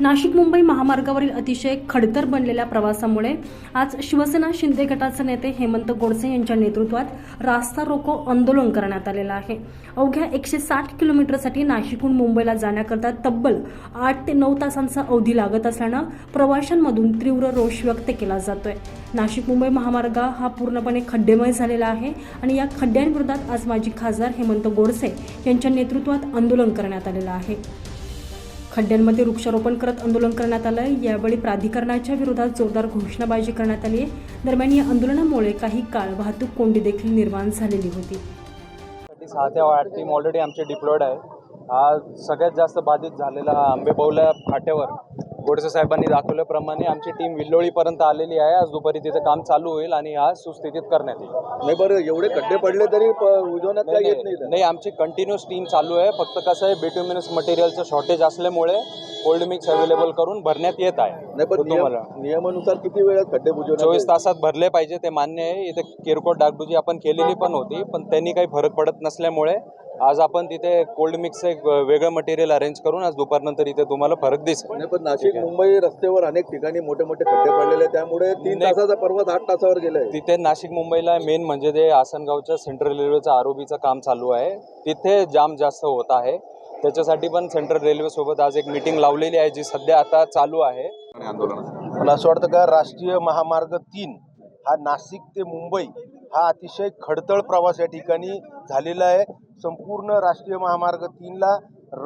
नाशिक मुंबई महामार्गावरील अतिशय खडतर बनलेल्या प्रवासामुळे आज शिवसेना शिंदे गटाचे नेते हेमंत गोडसे यांच्या नेतृत्वात रास्ता रोको आंदोलन करण्यात आलेलं आहे. अवघ्या एकशे साठ किलोमीटरसाठी नाशिकहून मुंबईला जाण्याकरता तब्बल आठ ते नऊ तासांचा अवधी लागत असल्यानं प्रवाशांमधून तीव्र रोष व्यक्त केला जातोय. नाशिक मुंबई महामार्ग हा पूर्णपणे खड्डेमय झालेला आहे आणि या खड्ड्यांविरोधात आज माजी खासदार हेमंत गोडसे यांच्या नेतृत्वात आंदोलन करण्यात आलेलं आहे. खड्ड्यांमध्ये वृक्षारोपण करत आंदोलन करण्यात आलं यावेळी प्राधिकरणाच्या विरोधात जोरदार घोषणाबाजी करण्यात आली. आहे दरम्यान या आंदोलनामुळे काही काळ वाहतूक कोंडी देखील निर्माण झालेली होती. सहा ते आठ टीम ऑलरेडी आमचे डिप्लॉयड आहे. हा सगळ्यात जास्त बाधित झालेला हा फाट्यावर गोडसे साहेबांनी दाखवल्याप्रमाणे आमची टीम विल्लोळीपर्यंत आलेली आहे. आज दुपारी तिथे काम चालू होईल आणि हा सुस्थितीत करण्यात येईल. नाही बरं एवढे खड्डे पडले तरी उजवण्यात काय येत नाही नाही आमची कंटिन्युअस टीम चालू आहे. फक्त कसं आहे बिट्युमिनस मटेरियलचं शॉर्टेज असल्यामुळे कोल्ड मिक्स अवेलेबल करून भरण्यात येत आहे. नाही पण तुम्हाला नियमानुसार किती वेळात खड्डे बुजवण्यात चोवीस? तासात भरले पाहिजे ते मान्य आहे. इथे किरकोळ डागडुजी आपण केलेली पण होती पण त्यांनी काही फरक पडत नसल्यामुळे आज आपण तिथे कोल्ड मिक्स एक वेगळं मटेरियल अरेंज करून आज दुपारनंतर इथे तुम्हाला फरक दिसेल. पण नाशिक मुंबई रस्त्यावर अनेक ठिकाणी मोठे मोठे खड्डे पडलेले आहेत. त्यामुळे तीन. तासाचा पर्वत आठ तासावर गेलाय. तिथे नाशिक मुंबईला मेन म्हणजे ते आसनगावच्या सेंट्रल रेल्वेचं आरोबीचं काम चालू आहे. तिथे जाम जास्त होत आहे. त्याच्यासाठी पण सेंट्रल रेल्वे सोबत आज एक मीटिंग लावलेली आहे जी सध्या आता चालू आहे. मला असं वाटतं का राष्ट्रीय महामार्ग तीन हा नाशिक ते मुंबई हा अतिशय खडतळ प्रवास या ठिकाणी झालेला आहे. संपूर्ण राष्ट्रीय महामार्ग तीनला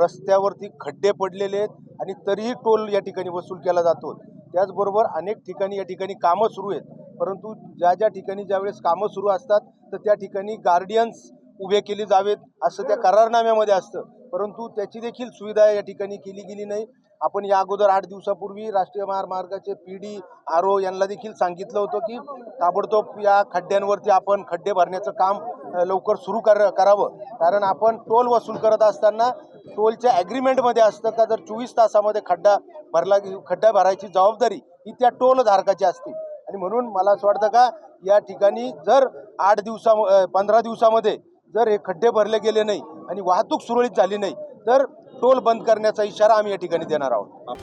रस्त्यावरती खड्डे पडलेले आहेत आणि तरीही टोल या ठिकाणी वसूल केला जातो. त्याचबरोबर अनेक ठिकाणी या ठिकाणी कामं सुरू आहेत. परंतु ज्या ज्या ठिकाणी ज्यावेळेस कामं सुरू असतात तर त्या ठिकाणी गार्डियन्स उभे केले जावेत असं त्या करारनाम्यामध्ये असतं. परंतु त्याची देखील सुविधा या ठिकाणी केली गेली नाही. आपण या अगोदर आठ दिवसापूर्वी राष्ट्रीय महामार्गाचे पी डी आर ओ यांना देखील सांगितलं होतं की ताबडतोब या खड्ड्यांवरती आपण खड्डे भरण्याचं काम लवकर सुरू कर करावं. कारण आपण टोल वसूल करत असताना टोलच्या ॲग्रीमेंटमध्ये असतं का जर चोवीस तासामध्ये खड्डा भरला खड्डा भरायची जबाबदारी ही त्या टोलधारकाची असते. आणि म्हणून मला असं वाटतं का या ठिकाणी जर आठ दिवसा पंधरा दिवसामध्ये जर हे खड्डे भरले गेले नाही आणि वाहतूक सुरळीत झाली नाही तर टोल बंद करण्याचा इशारा आम्ही या ठिकाणी देणार आहोत.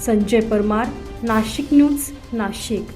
संजय परमार नाशिक न्यूज नाशिक.